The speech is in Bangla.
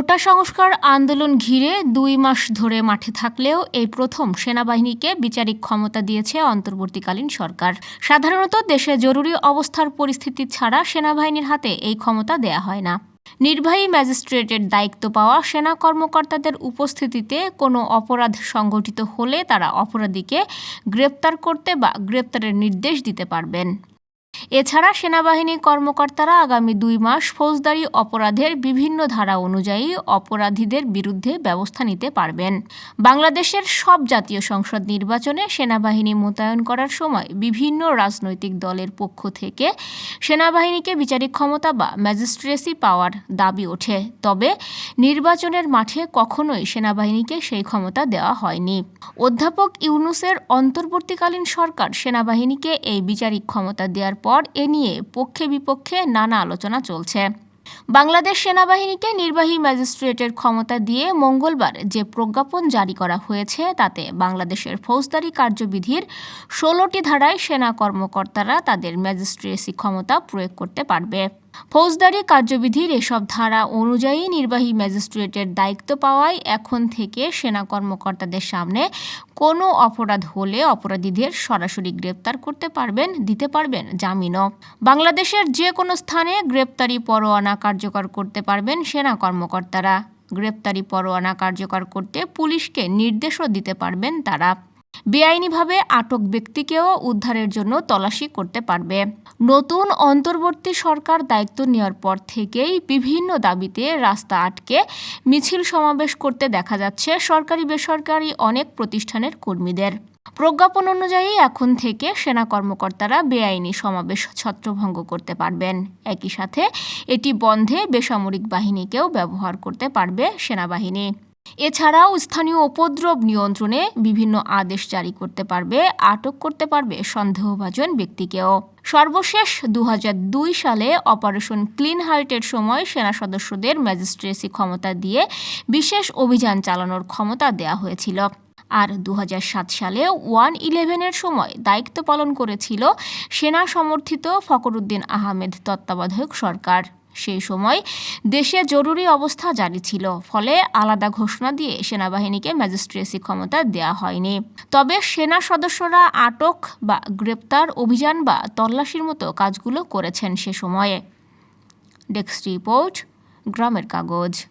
কোটা সংস্কার আন্দোলন ঘিরে দুই মাস ধরে মাঠে থাকলেও এই প্রথম সেনাবাহিনীকে বিচারিক ক্ষমতা দিয়েছে অন্তর্বর্তীকালীন সরকার। সাধারণত দেশে জরুরি অবস্থার পরিস্থিতি ছাড়া সেনাবাহিনীর হাতে এই ক্ষমতা দেয়া হয় না। নির্বাহী ম্যাজিস্ট্রেটের দায়িত্ব পাওয়া সেনা কর্মকর্তাদের উপস্থিতিতে কোনো অপরাধ সংঘটিত হলে তারা অপরাধীকে গ্রেপ্তার করতে বা গ্রেপ্তারের নির্দেশ দিতে পারবেন। এছাড়া সেনাবাহিনী কর্মকর্তারা আগামী দুই মাস ফৌজদারি অপরাধের বিভিন্ন ধারা অনুযায়ী অপরাধীদের বিরুদ্ধে ব্যবস্থা নিতে পারবেন। বাংলাদেশের সব জাতীয় সংসদ নির্বাচনে সেনাবাহিনী মোতায়েন করার সময় বিভিন্ন রাজনৈতিক দলের পক্ষ থেকে সেনাবাহিনীকে বিচারিক ক্ষমতা বা ম্যাজিস্ট্রেসি পাওয়ার দাবি ওঠে। তবে নির্বাচনের মাঠে কখনোই সেনাবাহিনীকে সেই ক্ষমতা দেওয়া হয়নি। অধ্যাপক ইউনুসের অন্তর্বর্তীকালীন সরকার সেনাবাহিনীকে এই বিচারিক ক্ষমতা দেওয়ার পর এ নিয়ে পক্ষে বিপক্ষে নানা আলোচনা চলছে। বাংলাদেশ সেনাবাহিনীকে নির্বাহী ম্যাজিস্ট্রেটের ক্ষমতা দিয়ে মঙ্গলবার যে প্রজ্ঞাপন জারি করা হয়েছে, তাতে বাংলাদেশের ফৌজদারি কার্যবিধির ষোলোটি ধারায় সেনা কর্মকর্তারা তাদের ম্যাজিস্ট্রেসি ক্ষমতা প্রয়োগ করতে পারবে। ফৌজদারি কার্যবিধির এসব ধারা অনুযায়ী নির্বাহী ম্যাজিস্ট্রেটের দায়িত্ব পাওয়ায় এখন থেকে সেনা কর্মকর্তাদের সামনে কোনো অপরাধ হলে অপরাধীদের সরাসরি গ্রেপ্তার করতে পারবেন, দিতে পারবেন জামিনও। বাংলাদেশের যে কোনো স্থানে গ্রেপ্তারি পরোয়ানা কার্যকর করতে পারবেন সেনা কর্মকর্তারা। গ্রেপ্তারি পরোয়ানা কার্যকর করতে পুলিশকে নির্দেশও দিতে পারবেন তারা। বেআইনিভাবে আটক ব্যক্তিকেও উদ্ধারের জন্য তল্লাশি করতে পারবে। নতুন অন্তর্বর্তী সরকার দায়িত্ব নেওয়ার পর থেকেই বিভিন্ন দাবিতে রাস্তা আটকে মিছিল সমাবেশ করতে দেখা যাচ্ছে সরকারি বেসরকারি অনেক প্রতিষ্ঠানের কর্মীদের। প্রজ্ঞাপন অনুযায়ী এখন থেকে সেনা কর্মকর্তারা বেআইনি সমাবেশ ছত্রভঙ্গ করতে পারবেন। একই সাথে এটি বন্ধে বেসামরিক বাহিনীকেও ব্যবহার করতে পারবে সেনাবাহিনী। এছাড়াও স্থানীয় উপদ্রব নিয়ন্ত্রণে বিভিন্ন আদেশ জারি করতে পারবে, আটক করতে পারবে সন্দেহভাজন ব্যক্তিকেও। সর্বশেষ দু হাজার দুই সালে অপারেশন ক্লিন হার্টের সময় সেনা সদস্যদের ম্যাজিস্ট্রেসি ক্ষমতা দিয়ে বিশেষ অভিযান চালানোর ক্ষমতা দেয়া হয়েছিল। আর দু হাজার সাত সালে ওয়ান ইলেভেনের সময় দায়িত্ব পালন করেছিল সেনা সমর্থিত ফখরুদ্দিন আহমেদ তত্ত্বাবধায়ক সরকার। সেই সময় দেশে জরুরি অবস্থা জারি ছিল, ফলে আলাদা ঘোষণা দিয়ে সেনাবাহিনীকে ম্যাজিস্ট্রেসি ক্ষমতা দেয়া হয়নি। তবে সেনা সদস্যরা আটক বা গ্রেপ্তার অভিযান বা তল্লাশির মতো কাজগুলো করেছেন সে সময়ে। ডেস্ক রিপোর্ট, গ্রামের কাগজ।